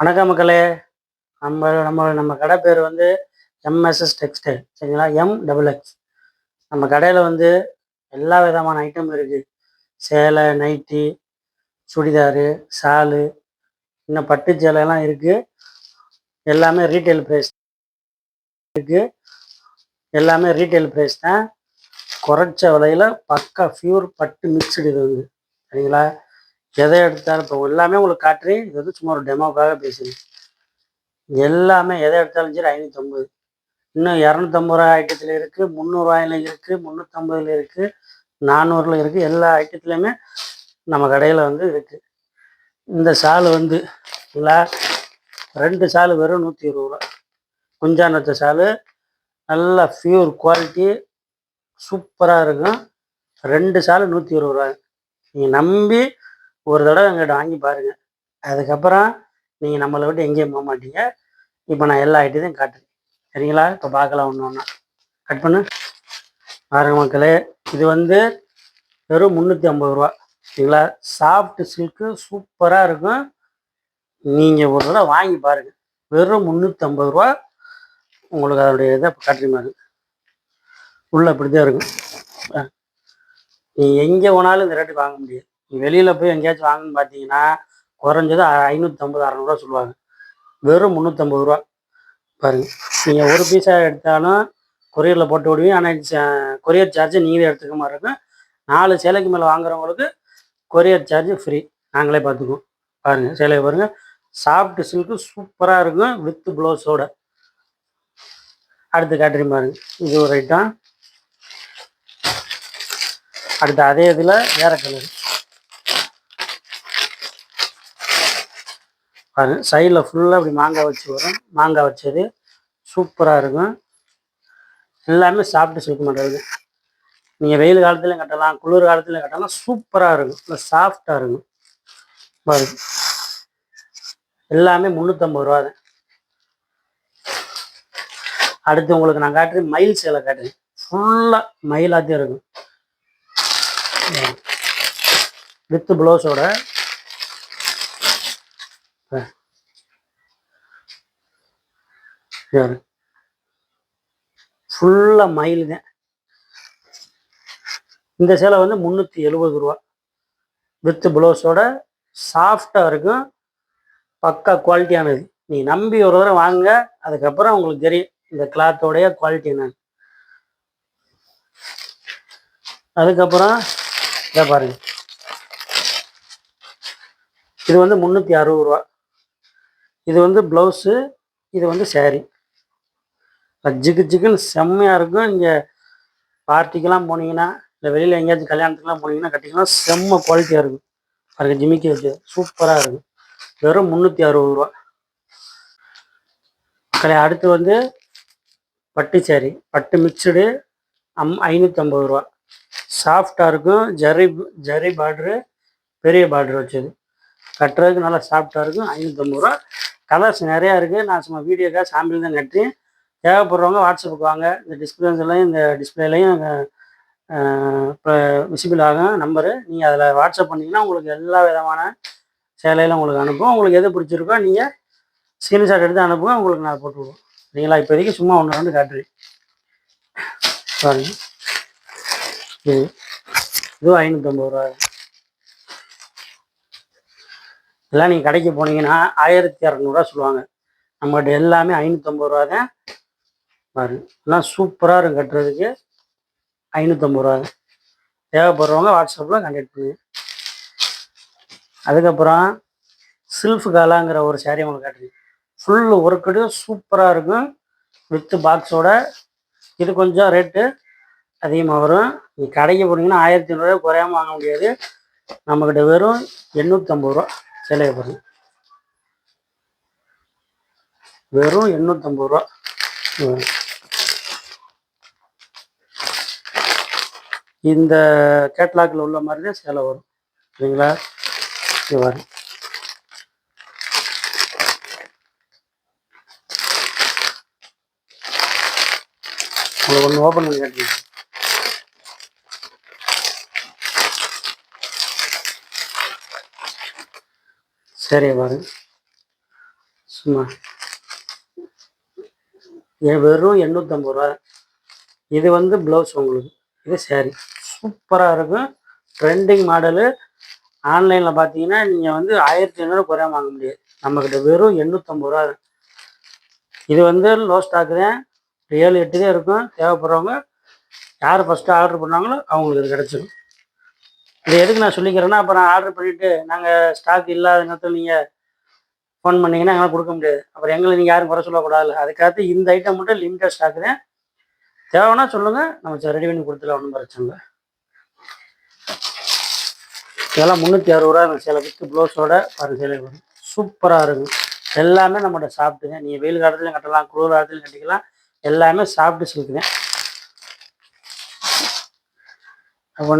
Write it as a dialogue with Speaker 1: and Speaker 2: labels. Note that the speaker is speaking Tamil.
Speaker 1: வணக்கம் மக்களே. நம்ம நம்ம நம்ம கடை பேர் வந்து எம்எஸ்எஸ் டெக்ஸ்டைல் சரிங்களா? எம் டபுள் எக்ஸ் நம்ம கடையில் வந்து எல்லா விதமான ஐட்டம் இருக்குது சேலை நைட்டி சுடிதாரு ஷாலு இன்னும் பட்டு சேலைலாம் இருக்குது எல்லாமே ரீட்டைல் ப்ரைஸ் இருக்குது எல்லாமே ரீட்டைல் ப்ரைஸ் தான். குறைச்ச விலையில் பக்கா ஃபியூர் பட்டு மிக்சடு இது வந்து. சரிங்களா? எதை எடுத்தாலும் இப்போ எல்லாமே உங்களுக்கு காட்டுறேன். இது வந்து சும்மா ஒரு டெமோக்காக பேசுகிறேன் எல்லாமே எதை எடுத்தாலும் சரி ஐநூற்றம்பது இன்னும் இரநூத்தம்பது ரூபாய் ஐட்டத்தில் இருக்குது முந்நூறுவாயில் இருக்குது முந்நூற்றம்பதுல இருக்குது நானூறில் இருக்குது எல்லா ஐட்டத்துலையுமே நம்ம கடையில் வந்து இருக்குது இந்த சால் வந்து இல்லை ரெண்டு சாலு வெறும் நூற்றி இருபது ரூபா. குஞ்சான் வச்ச ஷாலு நல்லா பியூர் குவாலிட்டி சூப்பராக இருக்கும். ரெண்டு சாலு நூற்றி இருபது ரூபா நீங்கள் நம்பி ஒரு தடவை எங்கிட்ட வாங்கி பாருங்க. அதுக்கப்புறம் நீங்கள் நம்மளை விட்டு எங்கேயும் போக மாட்டீங்க. இப்போ நான் எல்லா ஐட்டத்தையும் காட்டுறேன். சரிங்களா? இப்போ பார்க்கலாம் ஒன்று ஒன்றா கட் பண்ணு. பாருங்க மக்களே இது வந்து வெறும் முந்நூற்றி ஐம்பது ரூபா. சரிங்களா? சாஃப்ட் சில்க்கு சூப்பராக இருக்கும். நீங்கள் ஒரு தடவை வாங்கி பாருங்க. வெறும் முந்நூற்றி ஐம்பது ரூபா. உங்களுக்கு அதனுடைய இதை காட்டுற மாதிரி. உள்ளே இப்படி தான் இருக்கும் நீ எங்கே போனாலும் இந்த ரேட்டுக்கு வாங்க முடியாது. வெளியில் போய் எங்கேயாச்சும் வாங்கணும்னு பார்த்தீங்கன்னா குறைஞ்சது ஐநூற்றம்பது அறநூறுவா சொல்லுவாங்க. வெறும் முந்நூற்றம்பது ரூபா. பாருங்க. நீங்கள் ஒரு பீஸாக எடுத்தாலும் கொரியரில் போட்டு விடுவீங்க. ஆனால் கொரியர் சார்ஜ் நீங்களே எடுத்துக்க மாதிரி இருக்கும். நாலு சேலைக்கு மேலே வாங்குறவங்களுக்கு கொரியர் சார்ஜ் ஃப்ரீ நாங்களே பார்த்துக்குவோம் பாருங்கள் சேலையை பாருங்கள் சாஃப்ட் சில்க்கு சூப்பராக இருக்கும். வித் ப்ளவுஸோட அடுத்து காட்டுறீங்க பாருங்க. இது ஒரு ஐட்டம் அடுத்து அதே இதில் வேறு கலர் பாரு சைடில் ஃபுல்லாக இப்படி மாங்காய் வச்சு வரும். மாங்காய் வச்சது சூப்பராக இருக்கும். எல்லாமே சாப்பிட்டு சில்க் மாட்டேங்குது நீங்கள் வெயில் காலத்துலையும் கட்டலாம் குளிர் காலத்துலையும் கட்டலாம் சூப்பராக இருக்கும். இல்லை சாஃப்டாக இருக்கும். பாருங்க எல்லாமே முந்நூற்றம்பது ரூபா தான். அடுத்து உங்களுக்கு நான் காட்டுறேன் மயில் சேலை காட்டுறேன். ஃபுல்லாக மயிலாத்தையும் இருக்கும். வித்து ப்ளவுஸோட ஃபுல்லாக மயிலுங்க இந்த சேலை வந்து முந்நூற்றி எழுபது ரூபா. வித் ப்ளவுஸோட சாஃப்டாக இருக்கும். பக்கா குவாலிட்டியானது நீ நம்பி ஒரு தடவை வாங்க அதுக்கப்புறம் உங்களுக்கு தெரியும் இந்த கிளாத்தோடைய குவாலிட்டி என்னன்னு. அதுக்கப்புறம் இதை பாருங்க. இது வந்து முந்நூற்றி அறுபது ரூபா. இது வந்து ப்ளவுஸு இது வந்து சேரீ ஜிகு ஜிகுன்னு செம்மையாக இருக்கும். இங்கே பார்ட்டிக்கெல்லாம் போனீங்கன்னா இல்லை வெளியில் எங்கேயாச்சும் கல்யாணத்துக்குலாம் போனீங்கன்னா கட்டிங்கன்னா செம்ம குவாலிட்டியாக இருக்கும். பாருங்க ஜிமிக்கி வச்சு சூப்பராக இருக்கும். வெறும் முந்நூற்றி அறுபது ரூபா. கடை அடுத்து வந்து பட்டு சேரீ பட்டு மிக்சடு அம் ஐநூற்றம்பது ரூபா. சாஃப்டாக இருக்கும். ஜரி ஜரி பார்டரு பெரிய பார்டர் வச்சது. கட்டுறதுக்கு நல்லா சாஃப்டாக இருக்கும். ஐநூற்றம்பது ரூபா. கலர்ஸ் நிறையா இருக்குது நான் சும்மா வீடியோக்காக சாம்பிள் தான் கட்டுறேன். தேவைப்படுறவங்க வாட்ஸ்அப்புக்கு வாங்க. இந்த டிஸ்பிளேஸ்லையும் இந்த டிஸ்பிளேலையும் இப்போ விசிபிள் ஆகும் நம்பரு நீங்கள் அதில் வாட்ஸ்அப் பண்ணிங்கன்னா உங்களுக்கு எல்லா விதமான சேலையெல்லாம் உங்களுக்கு அனுப்புவோம். உங்களுக்கு எது பிடிச்சிருக்கோ நீங்கள் ஸ்க்ரீன்ஷாட் எடுத்து அனுப்புங்க. உங்களுக்கு நான் போட்டு விடுவோம். சரிங்களா? இப்போதைக்கு சும்மா ஒன்று ரெண்டு காட்டுறேன். சாரி இது இதுவும் ஐநூற்றம்பது ரூபா இதெல்லாம் நீங்கள் கடைக்கு போனீங்கன்னா ஆயிரத்தி இரநூறுவா சொல்லுவாங்க. நம்மகிட்ட எல்லாமே ஐநூற்றம்பது ரூபா தான். பாருங்க எல்லாம் சூப்பராக இருக்கும் கட்டுறதுக்கு. ஐநூற்றம்பது ரூபா தேவைப்படுறவங்க வாட்ஸ்அப்பில் கான்டாக்ட் பண்ணுங்க அதுக்கப்புறம் சில்ஃப் காலாங்கிற ஒரு சேரீ உங்களுக்கு காட்டுறேன். ஃபுல் ஒர்க்கடு சூப்பராக இருக்கும். வித்து பாக்ஸோட இது கொஞ்சம் ரேட்டு அதிகமாக வரும். நீ கடைக்கு போனீங்கன்னா ஆயிரத்தி ஐநூறுரூவா குறையாம வாங்க முடியாது. நம்மக்கிட்ட வெறும் எண்ணூற்றம்பது ரூபா சிலையை பாருங்க வெறும் எண்ணூற்றம்பது ரூபா இந்த கேட்லாக்ல உள்ள மாதிரி தான் சேலை வரும். சரிங்களா? வரும் உங்களுக்கு ஒன்று ஓப்பன் பண்ணி சரி பாருங்க. சும்மா. வெறும் எண்ணூற்றம்பது ரூபா. இது வந்து ப்ளவுஸ் உங்களுக்கு. இது சேரீ சூப்பராக இருக்கும். ட்ரெண்டிங் மாடலு ஆன்லைனில் பார்த்தீங்கன்னா நீங்கள் வந்து ஆயிரத்தி ஐநூறு குறைய வாங்க முடியாது. நம்மக்கிட்ட வெறும் எண்ணூற்றம்பது ரூபா. இது வந்து லோ ஸ்டாக்கு தான். ஏழு எட்டு தான் இருக்கும். தேவைப்படுறவங்க யார் ஃபஸ்ட்டு ஆர்டர் பண்ணாங்களோ அவங்களுக்கு இது கிடச்சிடும் இது எதுக்கு நான் சொல்லிக்கிறேன்னா அப்புறம் ஆர்டர் பண்ணிவிட்டு நாங்கள் ஸ்டாக் இல்லாத நேரத்தில் நீங்கள் ஃபோன் பண்ணிங்கன்னா எங்களால் கொடுக்க முடியாது. அப்புறம் எங்களை நீங்கள் யாரும் குறை சொல்லக்கூடாது அதுக்காக இந்த ஐட்டம் மட்டும் லிமிட்டட் ஸ்டாக் தான். தேவைன்னா சொல்லுங்கள் நம்ம ரெடி பண்ணி கொடுத்துலாம் ஒன்றும் பிரச்சனை இல்லை. இதெல்லாம் முந்நூற்றி அறுபது ரூபா சில சேலை வித்து ப்ளவுஸோட பாருங்க சேலை வரும் சூப்பராக இருக்கும் எல்லாமே நம்மகிட்ட சாப்பிட்டுங்க நீங்கள் வெயில் காலத்துலையும் கட்டலாம் குளிர் காலத்துலையும் கட்டிக்கலாம். எல்லாமே சாப்பிட்டு சில்க்கு அப்போ